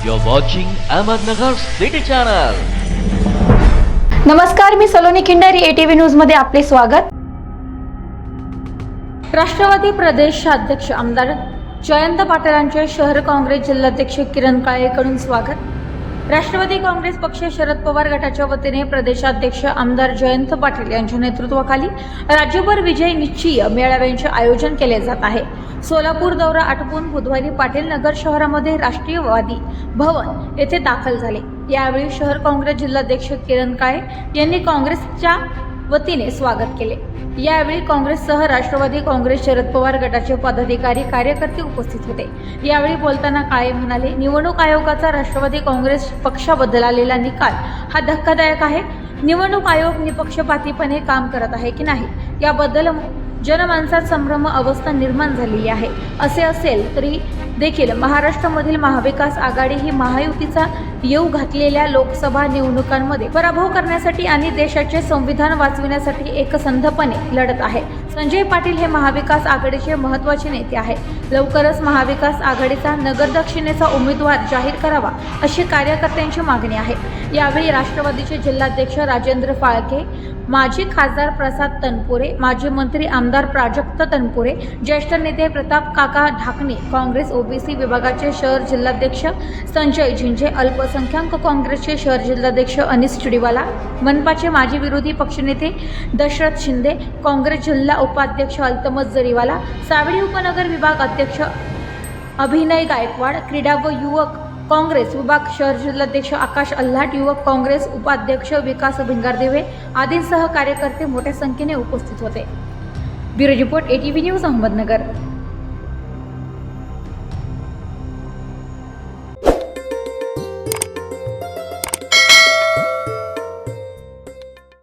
You're watching Ahmednagar City Channel. नमस्कार मी Saloni Khindari ATV न्यूजमध्ये आपले स्वागत राष्ट्रवादी प्रदेशाध्यक्ष आमदार जयंत पाटीलांचे शहर काँग्रेस जिल्हाध्यक्ष किरण काळेकडून स्वागत राष्ट्रवादी काँग्रेस पक्ष शरद पवार गटाच्या वतीने प्रदेशाध्यक्ष आमदार जयंत पाटील यांच्या नेतृत्वाखाली राज्यभर विजय निश्चय मेळाव्यांचे आयोजन केले जात आहे. सोलापूर दौरा आटपून बुधवारी पाटील नगर शहरामध्ये राष्ट्रीयवादी भवन येथे दाखल झाले. यावेळी शहर काँग्रेस जिल्हाध्यक्ष किरण काळे यांनी काँग्रेसच्या वतीने स्वागत केले. यावेळी काँग्रेससह राष्ट्रवादी काँग्रेस शरद पवार गटाचे पदाधिकारी कार्यकर्ते उपस्थित होते. यावेळी बोलताना काळे म्हणाले निवडणूक आयोगाचा राष्ट्रवादी काँग्रेस पक्षाबद्दल आलेला निकाल हा धक्कादायक आहे. निवडणूक आयोग निपक्षपातीपणे काम करत आहे की नाही? याबद्दल जनमानसात संभ्रम अवस्था निर्माण झालेली आहे. असे असेल तरी देखील महाराष्ट्रामधील महाविकास आघाडी ही महायुतीचा येऊ घातलेल्या लोकसभा निवडणुकांमध्ये पराभव करण्यासाठी आणि देशाचे संविधान वाचविण्यासाठी एकसंधपणे लढत आहे. संजय पाटील हे महाविकास आघाडीचे महत्त्वाचे नेते आहे लवकरच महाविकास आघाडीचा नगर दक्षिणेचा उमेदवार जाहीर करावा अशी कार्यकर्त्यांची मागणी आहे. यावेळी राष्ट्रवादीचे जिल्हाध्यक्ष राजेंद्र फाळके माजी खासदार प्रसाद तनपुरे माजी मंत्री आमदार प्राजक्त तनपुरे ज्येष्ठ नेते प्रताप काका ढाकणे काँग्रेस ओबीसी विभागाचे शहर जिल्हाध्यक्ष संजय झिंझे अल्पसंख्याक काँग्रेसचे शहर जिल्हाध्यक्ष अनिस चिडीवाला मनपाचे माजी विरोधी पक्षनेते दशरथ शिंदे काँग्रेस जिल्हा उपाध्यक्ष अल्तमस जरीवाला सावडी उपनगर विभाग अध्यक्ष अभिनय गायकवाड क्रीडा व युवक काँग्रेस विभाग शहर जिल्हाध्यक्ष आकाश अल्हाट युवक काँग्रेस उपाध्यक्ष विकास भिंगारदेवे आदींसह कार्यकर्ते मोठ्या संख्येने उपस्थित होते. Bureau report ATV news Ahmednagar.